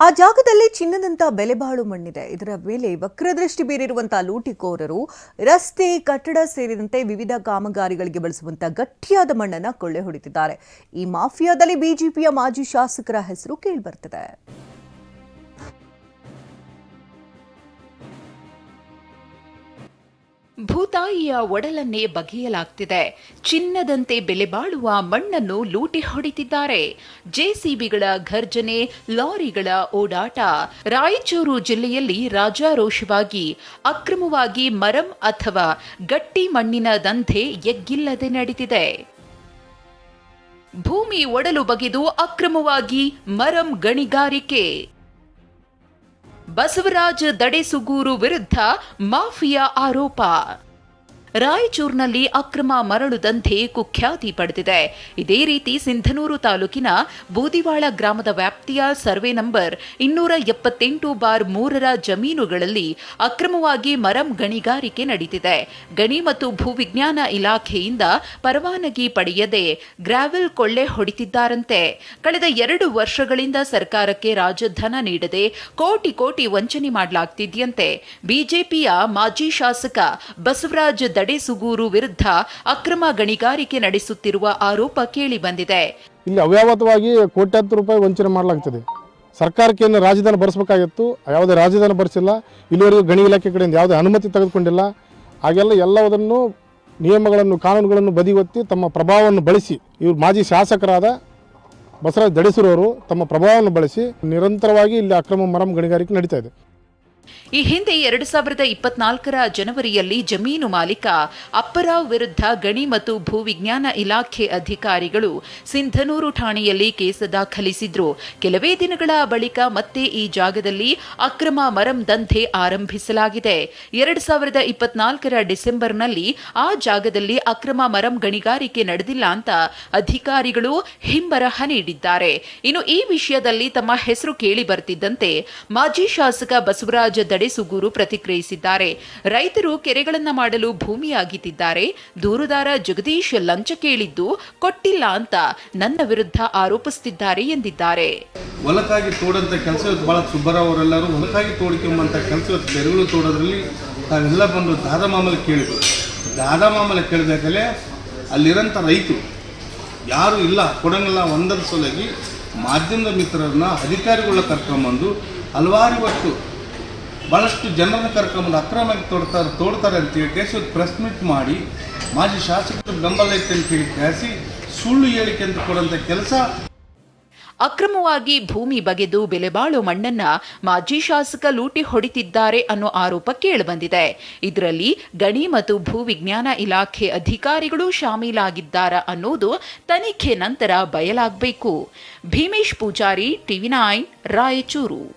ಆ ಜಾಗದಲ್ಲಿ ಚಿನ್ನದಂತ ಬೆಲೆಬಾಳು ಮಣ್ಣಿದೆ. ಇದರ ಮೇಲೆ ವಕ್ರದೃಷ್ಟಿ ಬೀರಿರುವಂತಹ ಲೂಟಿಕೋರರು ರಸ್ತೆ, ಕಟ್ಟಡ ಸೇರಿದಂತೆ ವಿವಿಧ ಕಾಮಗಾರಿಗಳಿಗೆ ಬಳಸುವಂತಹ ಗಟ್ಟಿಯಾದ ಮಣ್ಣನ್ನು ಕೊಳ್ಳೆ ಹೊಡಿತಿದ್ದಾರೆ. ಈ ಮಾಫಿಯಾದಲ್ಲಿ ಬಿಜೆಪಿಯ ಮಾಜಿ ಶಾಸಕರ ಹೆಸರು ಕೇಳಿಬರ್ತಿದೆ. ಭೂತಾಯಿಯ ಒಡಲನ್ನೇ ಬಗೆಯಲಾಗ್ತಿದೆ. ಚಿನ್ನದಂತೆ ಬೆಲೆ ಬಾಳುವ ಮಣ್ಣನ್ನು ಲೂಟಿ ಹೊಡಿತಿದ್ದಾರೆ. ಜೆಸಿಬಿಗಳ ಘರ್ಜನೆ, ಲಾರಿಗಳ ಓಡಾಟ, ರಾಯಚೂರು ಜಿಲ್ಲೆಯಲ್ಲಿ ರಾಜಾರೋಷವಾಗಿ, ಅಕ್ರಮವಾಗಿ ಮರಂ ಅಥವಾ ಗಟ್ಟಿ ಮಣ್ಣಿನ ದಂಧೆ ಎಗ್ಗಿಲ್ಲದೆ ನಡೆದಿದೆ ಭೂಮಿ ಒಡಲು ಬಗೆದು ಅಕ್ರಮವಾಗಿ ಮರಂ ಗಣಿಗಾರಿಕೆ. ಬಸವರಾಜ್ ದಡೆಸುಗೂರು ವಿರುದ್ಧ ಮಾಫಿಯಾ ಆರೋಪ. ರಾಯಚೂರಿನಲ್ಲಿ ಅಕ್ರಮ ಮರಳು ದಂಧೆ ಕುಖ್ಯಾತಿ ಪಡೆದಿದೆ. ಇದೇ ರೀತಿ ಸಿಂಧನೂರು ತಾಲೂಕಿನ ಬೂದಿವಾಳ ಗ್ರಾಮದ ವ್ಯಾಪ್ತಿಯ ಸರ್ವೆ ನಂಬರ್ ಇನ್ನೂರ ಎಪ್ಪತ್ತೆಂಟು ಬಾರ್ ಮೂರರ ಜಮೀನುಗಳಲ್ಲಿ ಅಕ್ರಮವಾಗಿ ಮರಂ ಗಣಿಗಾರಿಕೆ ನಡೆದಿದೆ ಗಣಿ ಮತ್ತು ಭೂವಿಜ್ಞಾನ ಇಲಾಖೆಯಿಂದ ಪರವಾನಗಿ ಪಡೆಯದೆ ಗ್ರಾವೆಲ್ ಕೊಳ್ಳೆ ಹೊಡಿತಿದ್ದಾರಂತೆ. ಕಳೆದ ಎರಡು ವರ್ಷಗಳಿಂದ ಸರ್ಕಾರಕ್ಕೆ ರಾಜಧನ ನೀಡದೆ ಕೋಟಿ ಕೋಟಿ ವಂಚನೆ ಮಾಡಲಾಗ್ತಿದ್ಯಂತೆ. ಬಿಜೆಪಿಯ ಮಾಜಿ ಶಾಸಕ ಬಸವರಾಜ್ ದಡೆಸುಗೂರು ವಿರುದ್ಧ ಅಕ್ರಮ ಗಣಿಗಾರಿಕೆ ನಡೆಸುತ್ತಿರುವ ಆರೋಪ ಕೇಳಿ ಬಂದಿದೆ ಇಲ್ಲಿ ಅವ್ಯಾವತವಾಗಿ ಕೋಟ್ಯಾಂತರ ರೂಪಾಯಿ ವಂಚನೆ ಮಾಡಲಾಗ್ತದೆ. ಸರ್ಕಾರಕ್ಕೆ ಏನು ರಾಜಧಾನಿ ಬರೆಸಬೇಕಾಗಿತ್ತು, ಯಾವುದೇ ರಾಜಧಾನಿ ಬರೆಸಿಲ್ಲ, ಇಲ್ಲಿವರೆಗೂ ಗಣಿ ಇಲಾಖೆ ಕಡೆಯಿಂದ ಯಾವುದೇ ಅನುಮತಿ ತೆಗೆದುಕೊಂಡಿಲ್ಲ. ಹಾಗೆಲ್ಲ ಎಲ್ಲವುದನ್ನು ನಿಯಮಗಳನ್ನು, ಕಾನೂನುಗಳನ್ನು ಬದಿಗೊತ್ತಿ ತಮ್ಮ ಪ್ರಭಾವವನ್ನು ಬಳಸಿ, ಇವರು ಮಾಜಿ ಶಾಸಕರಾದ ಬಸವರಾಜ್ ದಡಿಸಿರೋರು ತಮ್ಮ ಪ್ರಭಾವವನ್ನು ಬಳಸಿ ನಿರಂತರವಾಗಿ ಇಲ್ಲಿ ಅಕ್ರಮ ಮರಂ ಗಣಿಗಾರಿಕೆ ನಡೀತಾ ಇದೆ. ಈ ಹಿಂದೆ ಎರಡು ಸಾವಿರದ ಇಪ್ಪತ್ನಾಲ್ಕರ ಜನವರಿಯಲ್ಲಿ ಜಮೀನು ಮಾಲೀಕ ಅಪ್ಪರಾವ್ ವಿರುದ್ಧ ಗಣಿ ಮತ್ತು ಭೂವಿಜ್ಞಾನ ಇಲಾಖೆ ಅಧಿಕಾರಿಗಳು ಸಿಂಧನೂರು ಠಾಣೆಯಲ್ಲಿ ಕೇಸ ದಾಖಲಿಸಿದ್ರು. ಕೆಲವೇ ದಿನಗಳ ಬಳಿಕ ಮತ್ತೆ ಈ ಜಾಗದಲ್ಲಿ ಅಕ್ರಮ ಮರಂ ದಂಧೆ ಆರಂಭಿಸಲಾಗಿದೆ. ಎರಡು ಸಾವಿರದ ಇಪ್ಪತ್ನಾಲ್ಕರ ಡಿಸೆಂಬರ್ನಲ್ಲಿ ಆ ಜಾಗದಲ್ಲಿ ಅಕ್ರಮ ಮರಂ ಗಣಿಗಾರಿಕೆ ನಡೆದಿಲ್ಲ ಅಂತ ಅಧಿಕಾರಿಗಳು ಹಿಂಬರಹ ನೀಡಿದ್ದಾರೆ. ಇನ್ನು ಈ ವಿಷಯದಲ್ಲಿ ತಮ್ಮ ಹೆಸರು ಕೇಳಿ ಬರ್ತಿದ್ದಂತೆ ಮಾಜಿ ಶಾಸಕ ಬಸವರಾಜ ದಡೆಸುಗೂರು ಪ್ರತಿಕ್ರಿಯಿಸಿದ್ದಾರೆ. ರೈತರು ಕೆರೆಗಳನ್ನು ಮಾಡಲು ಭೂಮಿಯಾಗಿತ್ತಿದ್ದಾರೆ ದೂರುದಾರ ಜಗದೀಶ್ ಲಂಚ ಕೇಳಿದ್ದು, ಕೊಟ್ಟಿಲ್ಲ ಅಂತ ನನ್ನ ವಿರುದ್ಧ ಆರೋಪಿಸುತ್ತಿದ್ದಾರೆ ಎಂದಿದ್ದಾರೆ. ಹೊಲಕ್ಕಾಗಿ ತೋಡಂತ ಕೆಲಸ ಬಹಳ ಭಾಳ ಸುಬ್ಬರಾವ್ ಅವರೆಲ್ಲರೂ ಹೊಲಕ್ಕಾಗಿ ತೋಡ್ಕೊಂಬಂಥ ಕೆಲಸ ಬೆರಗಳು ತೋಡೋದ್ರಲ್ಲಿ ತಾವೆಲ್ಲ ಬಂದು ದಾದ ಮಾಮಲೆ ಕೇಳಿದ್ರು. ದಾದಾ ಮಾಮಲೆ ಕೇಳಿದಾಗಲೇ ಅಲ್ಲಿರೋಂಥ ರೈತರು ಯಾರು ಇಲ್ಲ, ಕೊಡಂಗಿಲ್ಲ ಒಂದರ ಸಲುವಾಗಿ ಮಾಧ್ಯಮದ ಮಿತ್ರರನ್ನ ಅಧಿಕಾರಿಗಳ ಕರ್ಕೊಂಬಂದು ಹಲವಾರು ಇವತ್ತು ಭಾಳಷ್ಟು ಜನರನ್ನು ಕರ್ಕೊಂಬಂದು ಅಕ್ರಮವಾಗಿ ತೋಡ್ತಾರೆ ತೋಡ್ತಾರೆ ಅಂತೇಳಿ ಇವತ್ತು ಪ್ರೆಸ್ ಮೀಟ್ ಮಾಡಿ ಮಾಜಿ ಶಾಸಕರು ಬೆಂಬಲ ಐತೆ ಅಂತೇಳಿ ಕೇಸಿ ಸುಳ್ಳು ಹೇಳಿಕೆ ಅಂತ ಕೊಡುವಂಥ ಕೆಲಸ. ಅಕ್ರಮವಾಗಿ ಭೂಮಿ ಬಗೆದು ಬೆಲೆಬಾಳೋ ಮಣ್ಣನ್ನ ಮಾಜಿ ಶಾಸಕ ಲೂಟಿ ಹೊಡಿತಿದ್ದಾರೆ ಅನ್ನೋ ಆರೋಪ ಕೇಳಿಬಂದಿದೆ. ಇದರಲ್ಲಿ ಗಣಿ ಮತ್ತು ಭೂವಿಜ್ಞಾನ ಇಲಾಖೆ ಅಧಿಕಾರಿಗಳು ಶಾಮೀಲಾಗಿದ್ದಾರಾ ಅನ್ನೋದು ತನಿಖೆ ನಂತರ ಬಯಲಾಗಬೇಕು. Bheemesh Poojari, TV nine, Raichur.